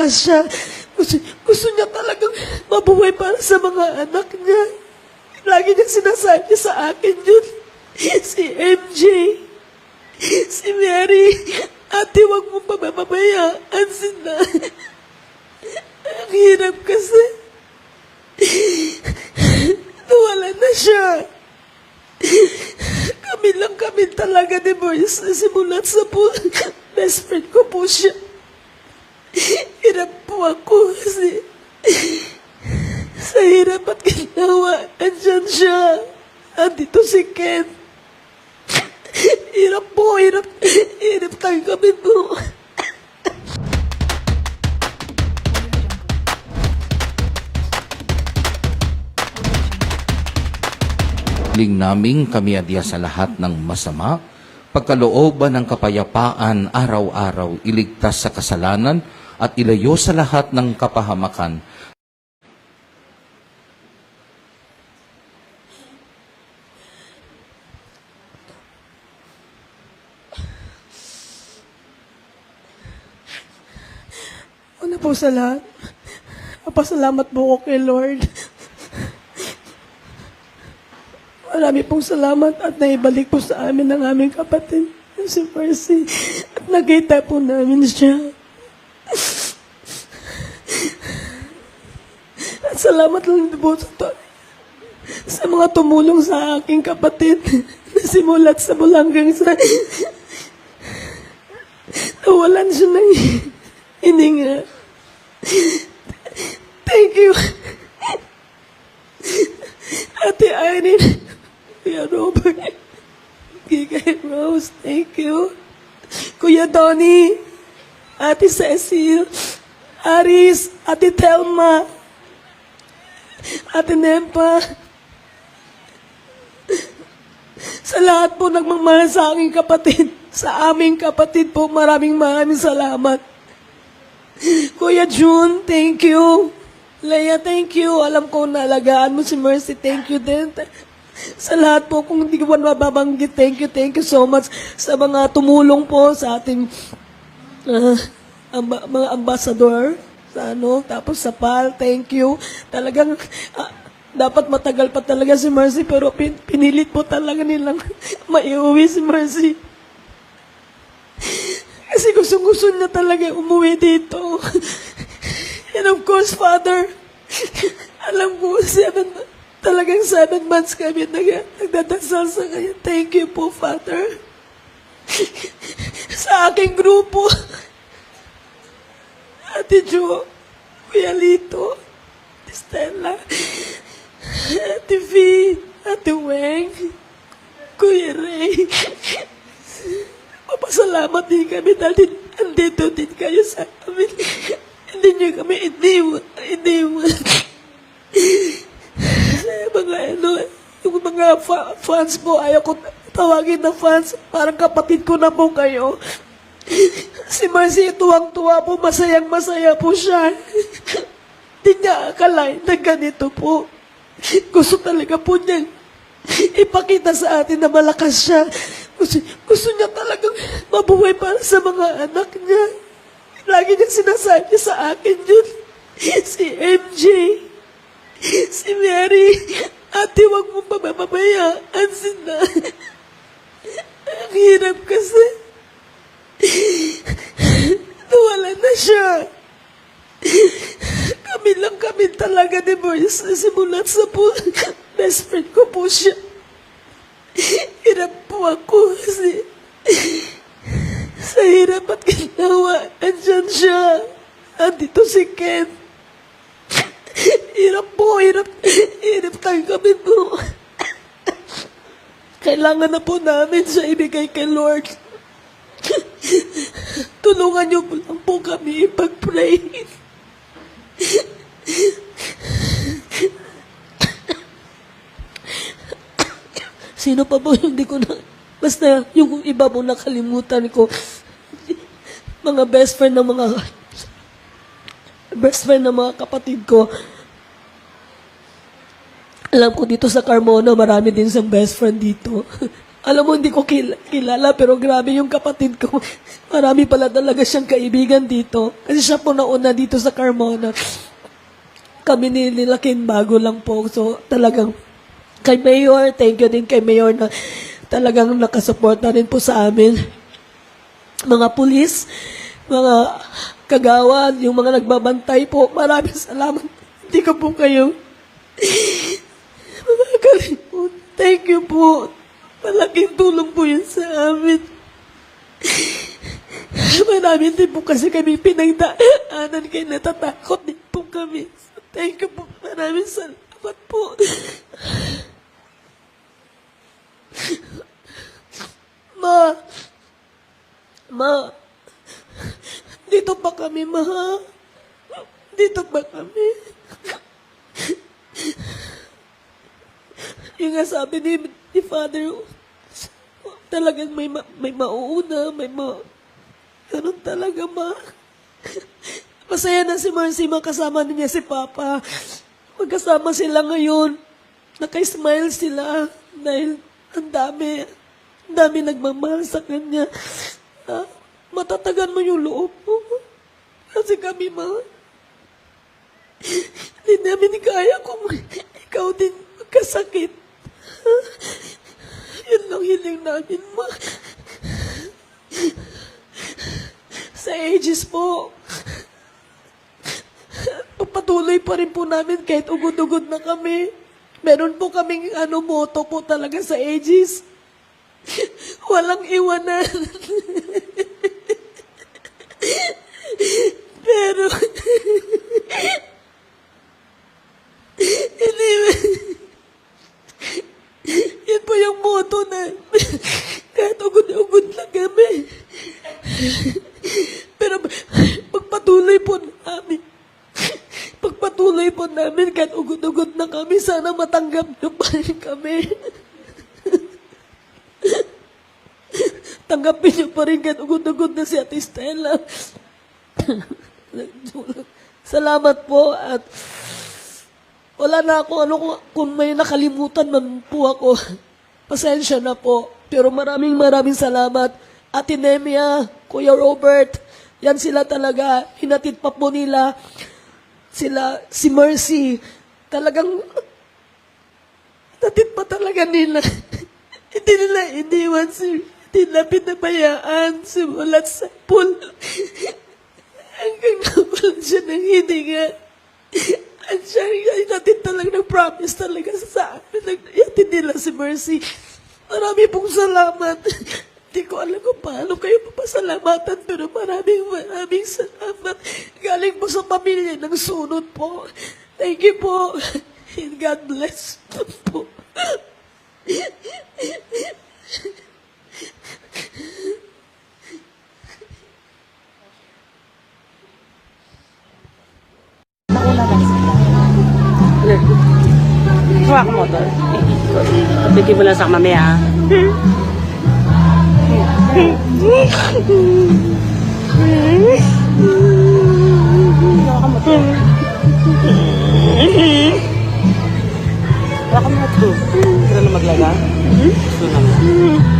malakas siya. Gusto, gusto niya talagang mabuhay para sa mga anak niya. Lagi niya sinasabi sa akin yun. Si MJ, si Mary, ate wag mong pababayaan sila. Ang hirap kasi. Nawala na siya. Kami lang kami talaga ni Boyce simulat sa po. Best friend ko po siya. Hirap po ako kasi sa hirap at ginawa, andyan siya. Andito si Ken. Hirap po, hirap. Hirap kami po. Ling naming kami adya sa lahat ng masama, pagkalooban ng kapayapaan araw-araw, iligtas sa kasalanan at ilayo sa lahat ng kapahamakan. Una po sa lahat, papasalamat po ako kay Lord. Marami pong salamat at naibalik po sa amin ng aming kapatid, si Percy. At nakita po namin siya. At salamat lang po sa, to, sa mga tumulong sa aking kapatid na simulat sa bulanggang sa nawalan siya ng hininga. Thank you. Ate Irene, Kuya Robert, Gigay Rose, thank you. Kuya Donnie, Ate Cecil, Aris, Ate Telma, Ate Nempa, sa lahat po nagmamahal sa aking kapatid, sa aming kapatid po, maraming maraming salamat. Kuya June, thank you. Leia, thank you. Alam ko naalagaan mo si Mercy. Thank you din. Sa lahat po, kung hindi ko mababanggit, thank you, thank you so much sa mga tumulong po sa ating ah, amba- mga ambassador sa ano, tapos sa PAL, thank you. Talagang ah, dapat matagal pa talaga si Mercy pero pin- pinilit po talaga nilang maiuwi si Mercy. Kasi gusto-gusto niya talaga umuwi dito. And of course, Father, alam ko, seven, talagang seven months kami nag, nagdadasal sa kanya. Thank you po, Father. sa aking grupo, Ate Jo, Kuya Lito, Stella, Ate V, Ate Weng, Kuya Ray, Papasalamat din kami dahil andito din kayo sa amin. Hindi niyo kami iniwan. Iniwan. Mga ano, yung mga fa- fans po, ayaw ko tawagin na fans. Parang kapatid ko na po kayo. Si Marcy, tuwang-tuwa po, masayang masaya po siya. Hindi niya akalain na ganito po. Gusto talaga po niya ipakita sa atin na malakas siya. Gusto, gusto niya talagang mabuhay para sa mga anak niya. Lagi niya sinasabi sa akin yun. Si MJ, si Mary, ate wag mong pababayaan sila. Ang hirap kasi. Nawala na siya. Kami lang kami talaga ni Boyce simulat sa po. Best friend ko po siya. Hirap po ako kasi sa hirap at ginawa, andyan siya. Andito si Ken. Hirap po, hirap. Hirap tayo kami po. Kailangan na po namin siya ibigay kay Lord. Tulungan niyo po lang po kami ipag-pray. Sino pa po yung hindi ko na... Basta yung iba mo nakalimutan ko. Mga best friend ng mga... Best friend ng mga kapatid ko. Alam ko dito sa Carmona, marami din siyang best friend dito. Alam mo, hindi ko kil- kilala, pero grabe yung kapatid ko. Marami pala talaga siyang kaibigan dito. Kasi siya po nauna dito sa Carmona. Kami ni Lilakin bago lang po. So, talagang kay Mayor, thank you din kay Mayor na talagang nakasuporta rin po sa amin. Mga pulis, mga kagawad, yung mga nagbabantay po. Maraming salamat. Hindi ko po kayo makakalimutan. Thank you po. Malaking tulong po yun sa amin. Marami din po kasi kami pinagdaanan kaya natatakot din po kami. Thank you po. Maraming salamat po. Ma, ma, dito pa kami, ma. Dito pa kami. Yung nga sabi ni, ni Father, talagang may, ma, may mauuna, may ma... Ganun talaga, ma. Masaya na si Marcy, makasama niya si Papa. Magkasama sila ngayon. Naka-smile sila dahil ang dami, ang dami nagmamahal sa kanya. Ah, matatagan mo yung loob mo. Kasi kami, ma, hindi namin kaya kung ikaw din magkasakit. Yun lang hiling namin, ma. Sa ages po, patuloy pa rin po namin kahit ugod-ugod na kami. Meron po kaming ano, moto po talaga sa ages. Walang iwanan. Pero, hindi, yung moto na kahit ugod-ugod lang kami. Pero pagpatuloy po namin, pagpatuloy po namin kahit ugod-ugod na kami, sana matanggap niyo pa rin kami. Tanggapin niyo pa rin kahit ugod-ugod na si Ate Stella. Salamat po at wala na ako, ano, kung may nakalimutan man po ako, pasensya na po. Pero maraming maraming salamat. Ate Nemia, Kuya Robert, yan sila talaga. Hinatid pa po nila sila, si Mercy. Talagang, hinatid pa talaga nila. hindi nila iniwan si, hindi nila pinabayaan simulat sa pool. Hanggang nawalan siya ng hininga. At siya natin talaga nag-promise talaga sa amin. Nag-iatid nila si Mercy. Marami pong salamat. Hindi ko alam kung paano kayo papasalamatan, pero maraming maraming salamat. Galing po sa pamilya ng sunod po. Thank you po. And God bless po. Hawak mo to. Bigyan mo lang sa mamaya. ah. Hawak mo to. Hawak mo to. Gusto na maglaga? Gusto na.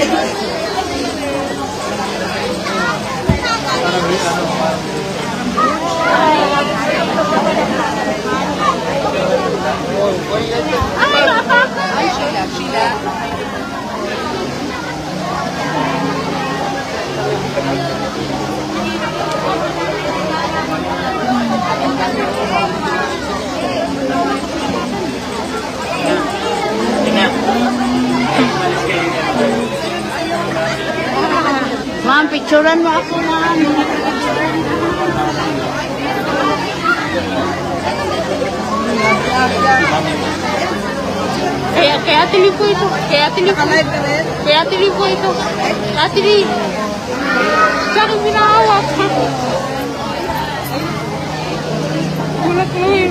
Ay, papá. Ay, Sheila, Sheila. Picturean mo ako, ma'am. Kaya, kaya tili po ito. Kaya tili po. Kaya tili po ito. Kaya tili. Sa akin pinahawak. Wala ko yun.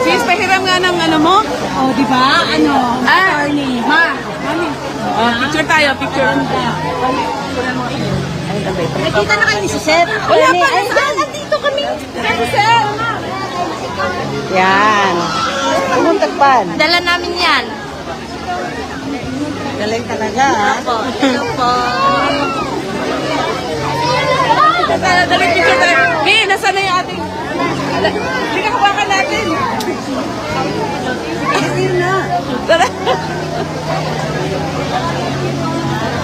Sis, pahiram nga ng ano mo? Oh, di ba? Ano? Ah, Ma. oh, picture tayo, picture. Nakita na kayo ni si Sir. Wala pa, Ay, nasaan? nandito kami. Ano, sir? Yan. Anong tagpan? Dala namin yan. Galing talaga, ha? Po. Hello po. Dali, dali, picture tayo. Hey, nasaan na yung ating... Hindi ka natin. Tara.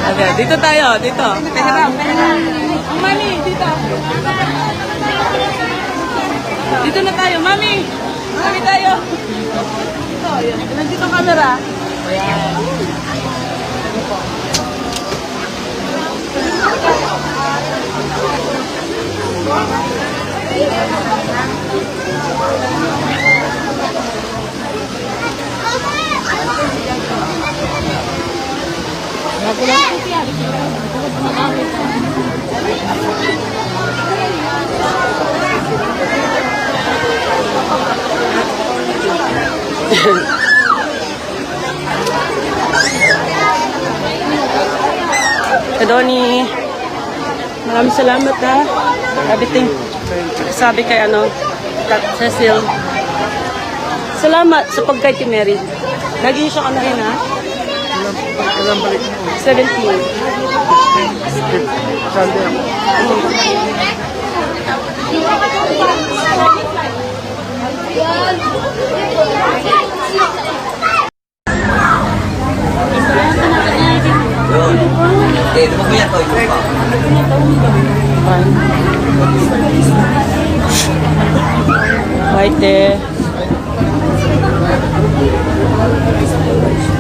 Okay, dito tayo, dito. Pahiram, pahiram. Ang mami, dito. Dito na tayo, mami. Mami tayo. Dito, yun. Nandito ang camera. Kadoni, maraming salamat ha. Everything. Sabi kay ano, Cecil. Salamat sa pagkay kay Mary. Lagi niyo siyang anuhin ha. 17. Right there. Kasi